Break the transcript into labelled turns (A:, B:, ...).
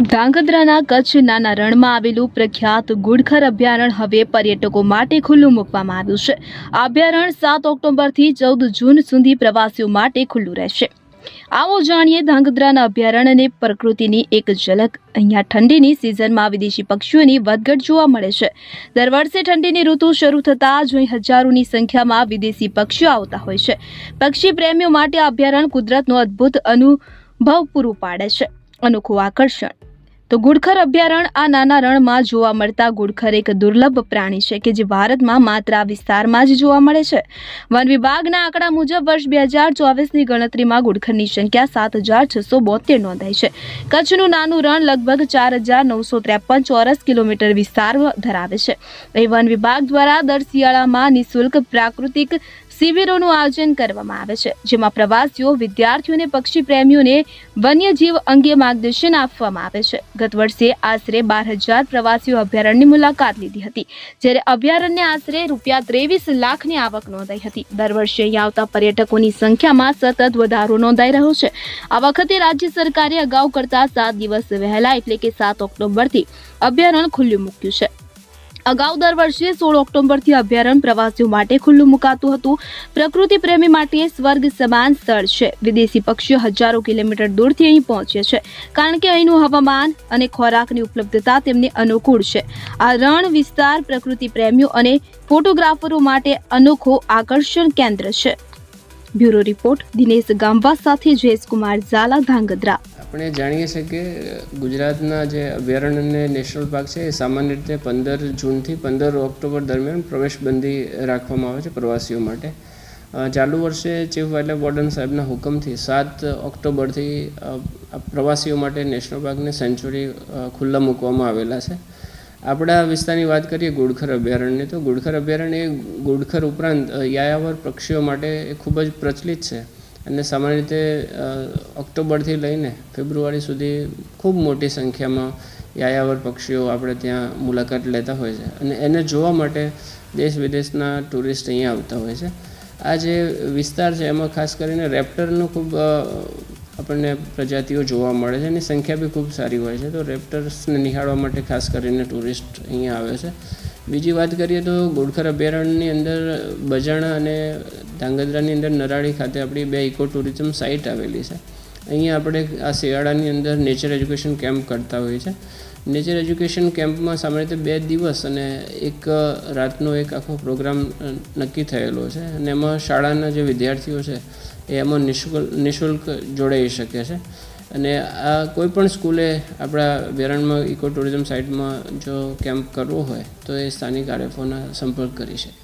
A: ધાંગધ્રાના કચ્છ નાના રણમાં આવેલું પ્રખ્યાત ગુડખર અભયારણ્ય હવે પર્યટકો માટે ખુલ્લું મૂકવામાં આવ્યું છે. આ અભયારણ્ય સાત ઓક્ટોબરથી ચૌદ જૂન સુધી પ્રવાસીઓ માટે ખુલ્લું રહેશે. આવો જાણીએ ધ્રાંગધ્રાના અભયારણ્યની પ્રકૃતિની એક ઝલક. અહીંયા ઠંડીની સિઝનમાં વિદેશી પક્ષીઓની વધઘટ જોવા મળે છે. દર વર્ષે ઠંડીની ઋતુ શરૂ થતાં જ અહીં હજારોની સંખ્યામાં વિદેશી પક્ષીઓ આવતા હોય છે. પક્ષી પ્રેમીઓ માટે આ અભયારણ્ય કુદરતનો અદ્ભુત અનુભવ પૂરું પાડે છે. અનોખું આકર્ષણ. તો ગુડખર અભયારણ્ય આ નાના રણમાં જોવા મળતા ગુડખર એક દુર્લભ પ્રાણી છે કે જે ભારતમાં માત્ર આ વિસ્તારમાં જ જોવા મળે છે. વન વિભાગના આંકડા મુજબ વર્ષ બે હજાર ચોવીસની ગણતરીમાં ગુડખરની સંખ્યા સાત હજાર છસો બોતેર નોંધાઈ છે. કચ્છનું નાનું રણ લગભગ ચાર હજાર નવસો ત્રેપન ચોરસ કિલોમીટર વિસ્તાર ધરાવે છે. એ વન વિભાગ દ્વારા દર શિયાળામાં નિઃશુલ્ક પ્રાકૃતિક શિબિરોનું આયોજન કરવામાં આવે છે, જેમાં પ્રવાસીઓ વિદ્યાર્થીઓને પક્ષી પ્રેમીઓને વન્યજીવ અંગે માર્ગદર્શન આપવામાં આવે છે. ગત વર્ષે આશરે બાર હજાર પ્રવાસીઓ અભયારણ્યની મુલાકાત લીધી હતી, જ્યારે અભયારણ્ય આશરે રૂપિયા ત્રેવીસ લાખની આવક નોંધાઈ હતી. દર વર્ષે અહીં આવતા પર્યટકોની સંખ્યામાં સતત વધારો નોંધાઈ રહ્યો છે. આ વખતે રાજ્ય સરકારે અગાઉ કરતા સાત દિવસ વહેલા, એટલે કે સાત ઓક્ટોબરથી અભયારણ્ય ખુલ્લું મૂક્યું છે. અગાઉ દર વર્ષે સોળ ઓક્ટોબરથી અભયારણ્ય પ્રવાસીઓ માટે ખુલ્લું મુકાતું હતું. પ્રકૃતિ પ્રેમી માટે સ્વર્ગ સમાન સ્થળ છે. વિદેશી પક્ષીઓ હજારો કિલોમીટર દૂરથી અહીં પહોંચે છે. કારણ કે અહીંનું હવામાન અને ખોરાકની ઉપલબ્ધતા તેમને અનુકૂળ છે. આ રણ વિસ્તાર પ્રકૃતિ પ્રેમીઓ અને ફોટોગ્રાફરો માટે અનોખો આકર્ષણ કેન્દ્ર છે. બ્યુરો રિપોર્ટ દિનેશ ગામવા સાથે જયેશકુમાર ઝાલા ધાંગધ્રા.
B: આપણે જાણીએ છીએ કે ગુજરાતના જે અભયારણ્ય અને નેશનલ પાર્ક છે, એ સામાન્ય રીતે પંદર જૂનથી પંદર ઓક્ટોબર દરમિયાન પ્રવેશબંધી રાખવામાં આવે છે પ્રવાસીઓ માટે. ચાલુ વર્ષે ચીફ વાઇલ્ડ વોર્ડન સાહેબના હુકમથી સાત ઓક્ટોબરથી પ્રવાસીઓ માટે નેશનલ પાર્કની સેન્ચુરી ખુલ્લા મૂકવામાં આવેલા છે. આપણા વિસ્તારની વાત કરીએ ગુડખર અભયારણ્યની, તો ગુડખર અભયારણ્ય એ ગુડખર ઉપરાંત યાયાવર પક્ષીઓ માટે એ ખૂબ જ પ્રચલિત છે. અને સામાન્ય રીતે ઓક્ટોબરથી લઈને ફેબ્રુઆરી સુધી ખૂબ મોટી સંખ્યામાં યાયાવર પક્ષીઓ આપણે ત્યાં મુલાકાત લેતા હોય છે. અને એને જોવા માટે દેશ વિદેશના ટુરિસ્ટ અહીંયા આવતા હોય છે. આ જે વિસ્તાર છે, એમાં ખાસ કરીને રેપ્ટરનું ખૂબ આપણને પ્રજાતિઓ જોવા મળે છે એની સંખ્યા બી ખૂબ સારી હોય છે. તો રેપ્ટર્સને નિહાળવા માટે ખાસ કરીને ટુરિસ્ટ અહીંયા આવે છે. બીજી વાત કરીએ તો ગોળખર અભયારણ્યની અંદર બજાણા અને ધાંગધ્રાની અંદર નરાળી ખાતે આપણી બે ઇકો ટુરિઝમ સાઇટ આવેલી છે. અહીંયા આપણે આ શિયાળાની અંદર નેચર એજ્યુકેશન કેમ્પ કરતા હોઈએ છીએ નેચર એજ્યુકેશન કેમ્પમાં સામાન્ય રીતે બે દિવસ અને એક, રાતનો એક આખો પ્રોગ્રામ નક્કી થયેલો છે અને એમાં શાળાના જે વિદ્યાર્થીઓ છે એ એમાં નિઃશુલ્ક નિઃશુલ્ક જોડાઈ શકે છે. અને આ કોઈપણ સ્કૂલે આપણા વેરણમાં ઇકો ટુરિઝમ સાઇટમાં જો કેમ્પ કરવો હોય તો એ સ્થાનિક આરએફઓના સંપર્ક કરી શકે.